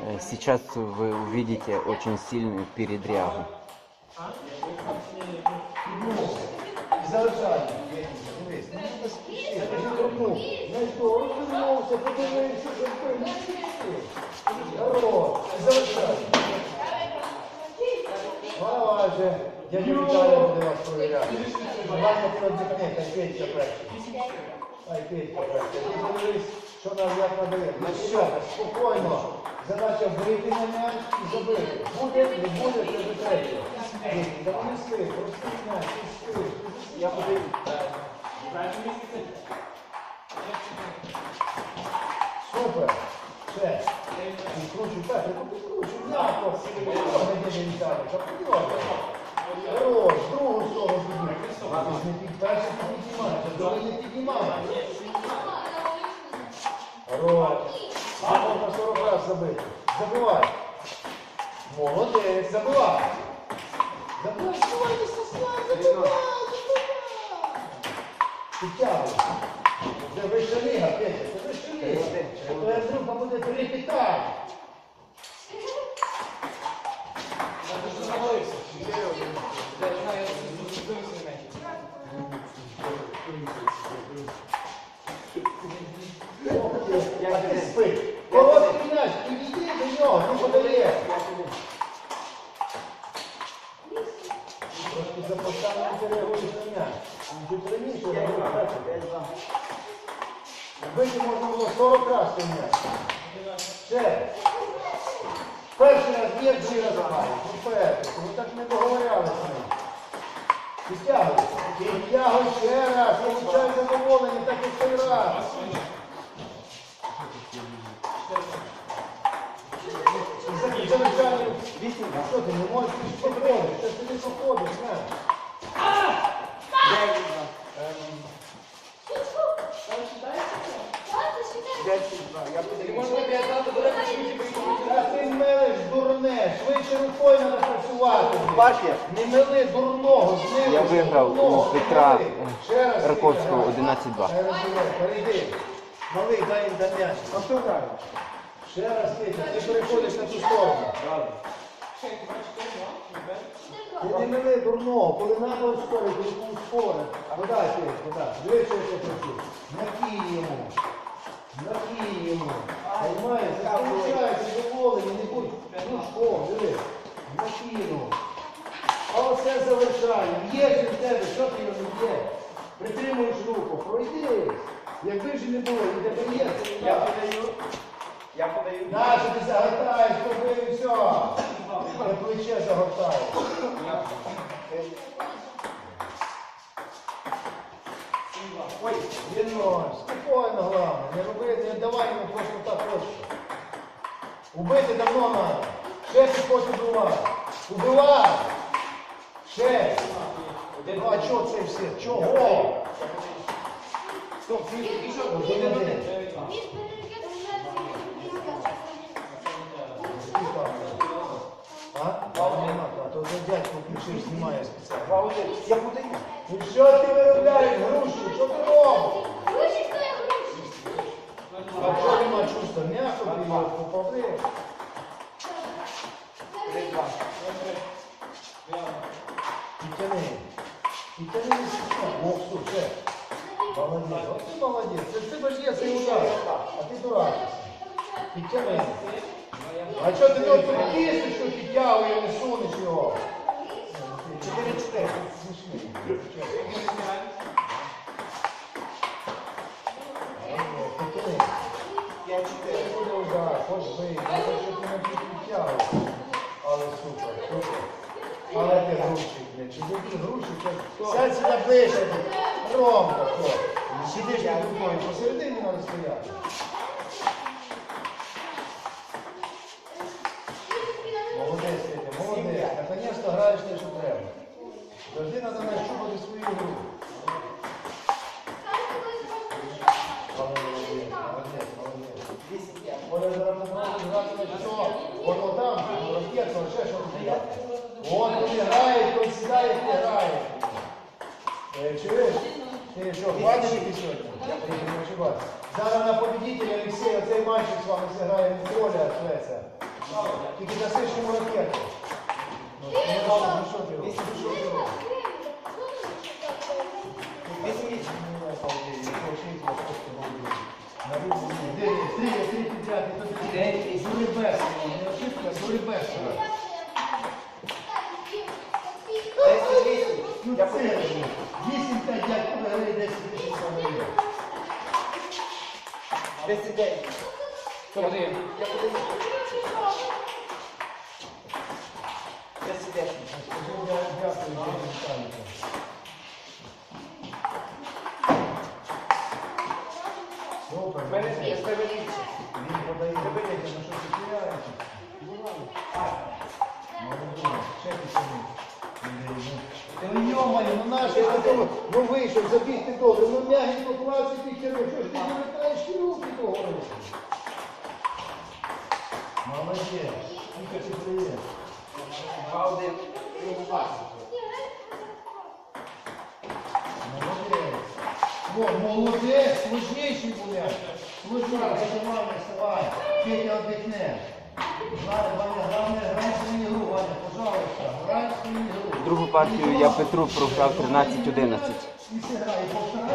Э, Сейчас вы увидите очень сильную передрягу. І залишаємо. Дивись, ну не спіши, ти ж торкнув. Ну що, розвернувся, подивився, зробив, не спіши. Хорош, і залишаємо. Давай же, дядя Віталій буде вас провіряти. Давайте ти віддихни, хай Петька перший. Хай Петька перший. Ти подивись, Що нам як надає. Ну що, спокійно. Задача вийти на м'яч і забити. Буде, не буде, це не м'яч, не сли. Я подивлюсь. Супер. Ще. Відкручуй, так, відкручуй. М'яко. Ой, дядя Віталій, та. Хорош, другу сторону. Не під піднімаєш, не піднімаєш. Хорош. А можна 40 раз забити. Забивай. Молодець, забивай. Забивай, забивай, сосла, забивай, забивай. Підтягуй. Це вища ліга, Петя, це вища ліга. Твоя друга буде три Трошки за поставленим ти реагуєш на м'яч. Вийти можна було 40 разів м'яч. Ще. Перший раз є, другий раз має. Ви так не договорялися. Підтягуй. Підтягуй ще раз. Получай задоволення, так як цей раз. І за навчання вісім. А що ти не можеш ти ж ж ти не походиш, знаєш. Та ти мелиш дурне, швидше рукою треба працювати. Бачиш? Не мели дурного, знизу. Я виграв у Петра. Раковського 11-2. Ще раз, Ігор, перейди. Малий, дай їм м'яч. А хто грає? Ще раз, Петя, ти переходиш на ту сторону. Ти не мили дурного, коли треба ускорити, ти ускорить. Подай, Петя, подай. Дивись, що я працюю. Накинь йому. Накинь йому. Понимаєш? Получається задоволення, не будь. Ну що, диви. Накинув. А оце завершає. Є ж в тебе, що ти його є? Притримуєш руку, пройди. Якби ж не було, і тебе є. Я. подаю. Я подаю. Нащо ти загортаєш, тобі і все. Я плече загортаю. Ой, Віно, спокійно, головне. Не роби, не давай йому просто так точно. Убити давно. Ще ти хочеш убивати. Убивай. Ще. Ну а чого це все? Чого? стоп, ти пішов. Один один. А? Нема, а то вже дядько включив, один. Я подаю. Ну що ти виробляєш грушу? Що ти робиш? А що нема чувства? М'ясо його поповрив. Три-два. Підтяни. Підтяни. Ох, все. Молодець. От ти молодець. Це в тебе ж є цей удар. А ти дурак. Підтяни. А що ти тут прикиснеш, що підтягує, не сунеш його? Чотири-чотири. Смішний. Підтяни. П'ять-чотири. Буде удар, хоч не не підтягуєш. Але супер, супер. Але ти грушик, чи ти грушик. Сядь сюди ближче, Ромка, хто? Сидиш під рукою, посередині треба стояти. Завжди треба нащупати свою гру. Зараз на що? От там, ракетно, ще що робити. От коли грає, то сідає, ти грає. Чуєш? Ти що, бачиш сьогодні? Зараз на победителя Олексій, оцей мальчик з вами зіграє в полі Швеція. Тільки дасиш йому ракету. Ну що ти Зури Бесова, не ошибка, Бесова. Десять вісім. Ну це ж, 8-5 дядько виграє 10 тисяч гривень. Десять дев'ять. Хто подає? Я подаю. Десять десять. Скажи, я дякую, Він подає виліти, на що ти. Ну йомаю, ну наш ну вийшов, забігти добре, ну м'ягенько класи ти керуєш, що ж ти не вертаєш руки того? Молодець, скільки ти приїде. Два один. Молодець. Молодець, служніший буде. Служніший, вставай, вставай. Петя ігру. Другу партію я Петру програв 13-11. І зіграй, повторяй.